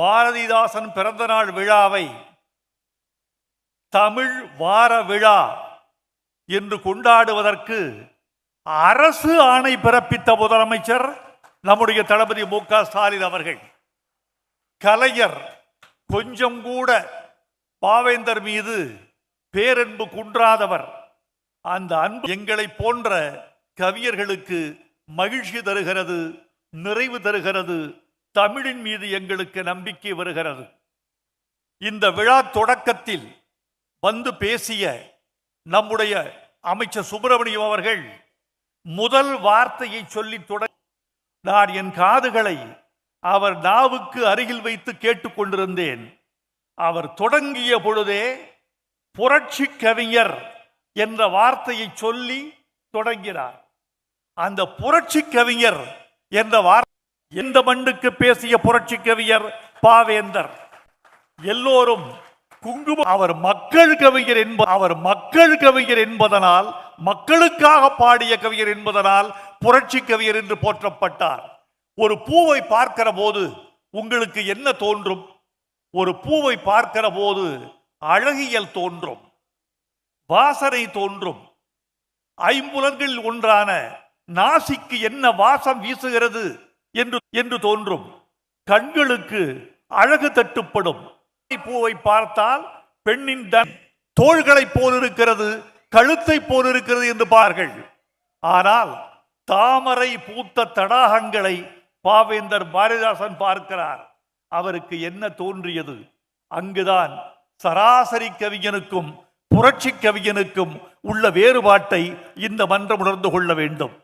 பாரதிதாசன் பிறந்தநாள் விழாவை தமிழ் வார விழா என்று கொண்டாடுவதற்கு அரசு ஆணை பிறப்பித்த முதலமைச்சர் நம்முடைய தளபதி மு க ஸ்டாலின் அவர்கள். கலைஞர் கொஞ்சம் கூட பாவேந்தர் மீது பேரன்பு குன்றாதவர். அந்த அன்பு எங்களை போன்ற கவியர்களுக்கு மகிழ்ச்சி தருகிறது நிறைவு தருகிறது தமிழின் மீது எங்களுக்கு நம்பிக்கை வருகிறது. இந்த விழா தொடக்கத்தில் வந்து பேசிய நம்முடைய அமைச்சர் சுப்பிரமணியம் அவர்கள் முதல் வார்த்தையை சொல்லி தொட நான் என் காதுகளை அவர் நாவுக்கு அருகில் வைத்து கேட்டுக்கொண்டிருந்தேன் அவர் தொடங்கிய பொழுதே புரட்சி கவிஞர் என்ற வார்த்தையை சொல்லி தொடங்கினார். அந்த புரட்சி கவிஞர் என்ற வார்த்தை எந்த மண்ணுக்கு பேசிய புரட்சி கவிஞர் பாவேந்தர் எல்லோரும் குங்குமம். அவர் மக்கள் கவிஞர் என்ப அவர் மக்கள் கவிஞர் என்பதனால் மக்களுக்காக பாடிய கவிஞர் என்பதனால் புரட்சி கவிஞர் என்று போற்றப்பட்டார். ஒரு பூவை பார்க்கிற போது உங்களுக்கு என்ன தோன்றும்? ஒரு பூவை பார்க்கிற போது அழகியல் தோன்றும் வாசனை தோன்றும். ஐம்புலன்களில் ஒன்றான நாசிக்கு என்ன வாசம் வீசுகிறது? என்று என்று தோன்றும். கண்களுக்கு அழகு தட்டுப்படும். பூவை பார்த்தால் பெண்ணின் தன் தோள்களை போல் இருக்கிறது கழுத்தை போல் இருக்கிறது என்று பார்கள் ஆனால் தாமரை பூத்த தடாகங்களை பாவேந்தர் பாரதிதாசன் பார்க்கிறார். அவருக்கு என்ன தோன்றியது? அங்குதான் சராசரி கவிஞனுக்கும் புரட்சி கவிஞனுக்கும் உள்ள வேறுபாட்டை இந்த மன்றம் உணர்ந்து கொள்ள வேண்டும்.